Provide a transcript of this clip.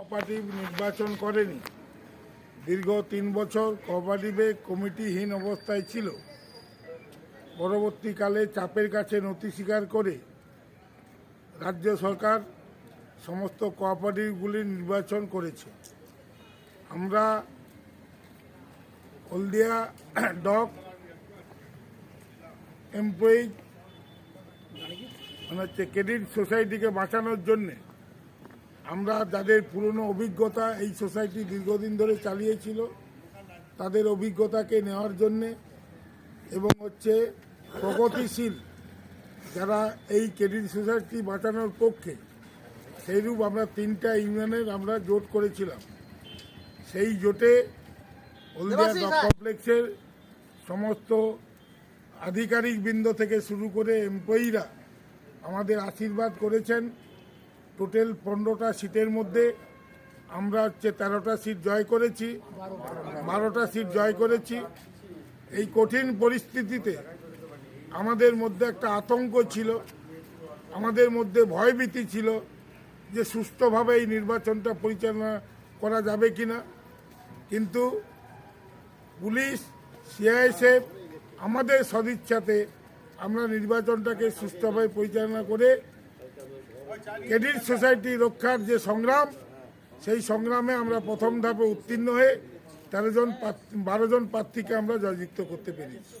Cooperative নির্বাচন করেনি। দীর্ঘ তিন বছর কোঅপারেটিভে কমিটিহীন অবস্থায় ছিল। পরবর্তীকালে চাপের কাছে নথি স্বীকার করে রাজ্য সরকার সমস্ত কোঅপারেটিভগুলির নির্বাচন করেছে। আমরা হলদিয়া ডক এমপ্লয়ি মানে হচ্ছে ক্রেডিট সোসাইটিকে বাঁচানোর জন্যে আমরা যাদের পুরনো অভিজ্ঞতা এই সোসাইটি দীর্ঘদিন ধরে চালিয়েছিল তাদের অভিজ্ঞতাকে নেওয়ার জন্যে এবং হচ্ছে প্রগতিশীল যারা এই ক্রেডিট সোসাইটি বাঁচানোর পক্ষে সেইরূপ আমরা তিনটা ইউনিয়নের আমরা জোট করেছিলাম। সেই জোটে হলদিয়া ডক কমপ্লেক্সের সমস্ত আধিকারিক বৃন্দ থেকে শুরু করে এমপ্লয়িরা আমাদের আশীর্বাদ করেছেন। টোটাল পনেরোটা সিটের মধ্যে আমরা হচ্ছে তেরোটা সিট জয় করেছি, বারোটা সিট জয় করেছি। এই কঠিন পরিস্থিতিতে আমাদের মধ্যে একটা আতঙ্ক ছিল, আমাদের মধ্যে ভয়ভীতি ছিল যে সুস্থভাবে এই নির্বাচনটা পরিচালনা করা যাবে কিনা। কিন্তু পুলিশ, সিআইএসএফ আমাদের সদিচ্ছাতে আমরা নির্বাচনটাকে সুস্থভাবে পরিচালনা করে ক্রেডিট সোসাইটি রক্ষার যে সংগ্রাম, সেই সংগ্রামে আমরা প্রথম ধাপে উত্তীর্ণ হয়ে তেরো জন বারো জন প্রার্থীকে আমরা জয়যুক্ত করতে পেরেছি।